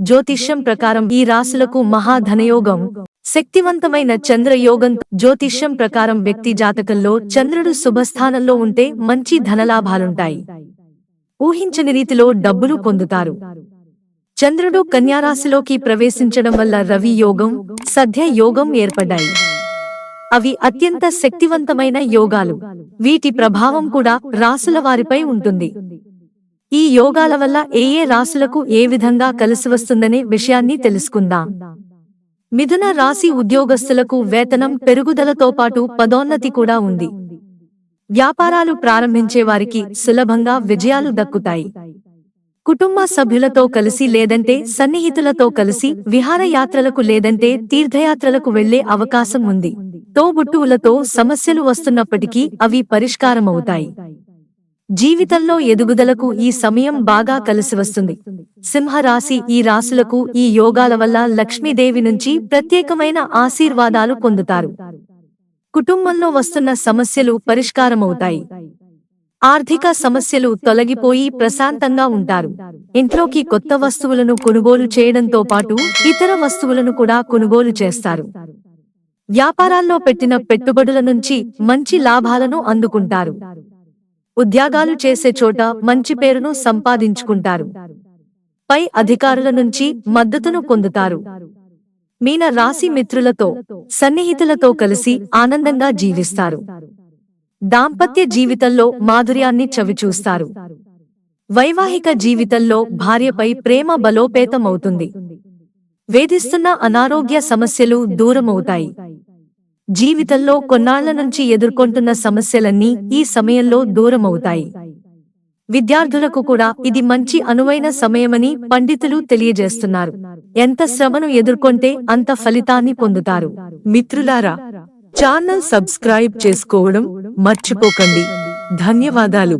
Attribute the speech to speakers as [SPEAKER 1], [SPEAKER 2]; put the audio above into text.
[SPEAKER 1] జ్యోతిష్యం ప్రకారం ఈ రాశులకు మహాధనయోగం. శక్తివంతమైన చంద్రయోగం జ్యోతిష్యం ప్రకారం వ్యక్తి జాతకంలో చంద్రుడు శుభస్థానంలో ఉంటే మంచి ధనలాభాలుంటాయి. ఊహించని రీతిలో డబ్బులు పొందుతారు. చంద్రుడు కన్యారాశిలోకి ప్రవేశించడం వల్ల రవి యోగం సద్య యోగం ఏర్పడ్డాయి. అవి అత్యంత శక్తివంతమైన యోగాలు. వీటి ప్రభావం కూడా రాసుల వారిపై ఉంటుంది. ఈ యోగాల వల్ల ఏ ఏ రాశులకు ఏ విధంగా కలిసి వస్తుందనే విషయాన్ని తెలుసుకుందాం. మిథున రాశి ఉద్యోగస్తులకు వేతనం పెరుగుదలతో పాటు పదోన్నతి కూడా ఉంది. వ్యాపారాలు ప్రారంభించే వారికి సులభంగా విజయాలు దక్కుతాయి. కుటుంబ సభ్యులతో కలిసి లేదంటే సన్నిహితులతో కలిసి విహారయాత్రలకు లేదంటే తీర్థయాత్రలకు వెళ్ళే అవకాశం ఉంది. తోబుట్టువులతో సమస్యలు వస్తున్నప్పటికీ అవి పరిష్కారమవుతాయి. జీవితంలో ఎదుగుదలకు ఈ సమయం బాగా కలిసి వస్తుంది. సింహరాశి ఈ రాశులకు ఈ యోగాల వల్ల లక్ష్మీదేవి నుంచి ప్రత్యేకమైన ఆశీర్వాదాలు పొందుతారు. కుటుంబంలో వస్తున్న సమస్యలు పరిష్కారమవుతాయి. ఆర్థిక సమస్యలు తొలగిపోయి ప్రశాంతంగా ఉంటారు. ఇంట్లోకి కొత్త వస్తువులను కొనుగోలు చేయడంతో పాటు ఇతర వస్తువులను కూడా కొనుగోలు చేస్తారు. వ్యాపారాల్లో పెట్టిన పెట్టుబడుల నుంచి మంచి లాభాలను అందుకుంటారు. ఉద్యోగాలు చేసే చోట మంచి పేరును సంపాదించుకుంటారు. పై అధికారుల నుంచి మద్దతును పొందుతారు. మీన రాశి మిత్రులతో సన్నిహితులతో కలిసి ఆనందంగా జీవిస్తారు. దాంపత్య జీవితంలో మాధుర్యాన్ని చవిచూస్తారు. వైవాహిక జీవితంలో భార్యపై ప్రేమ బలోపేతమవుతుంది. వేధిస్తున్న అనారోగ్య సమస్యలు దూరమవుతాయి. జీవితంలో కొన్నాళ్ళ నుంచి ఎదుర్కొంటున్న సమస్యలన్నీ ఈ సమయంలో దూరమవుతాయి. విద్యార్థులకు కూడా ఇది మంచి అనువైన సమయమని పండితులు తెలియజేస్తున్నారు. ఎంత శ్రమను ఎదుర్కొంటే అంత ఫలితాన్ని పొందుతారు. మిత్రులారా ఛానల్ సబ్స్క్రైబ్ చేసుకోవడం మర్చిపోకండి. ధన్యవాదాలు.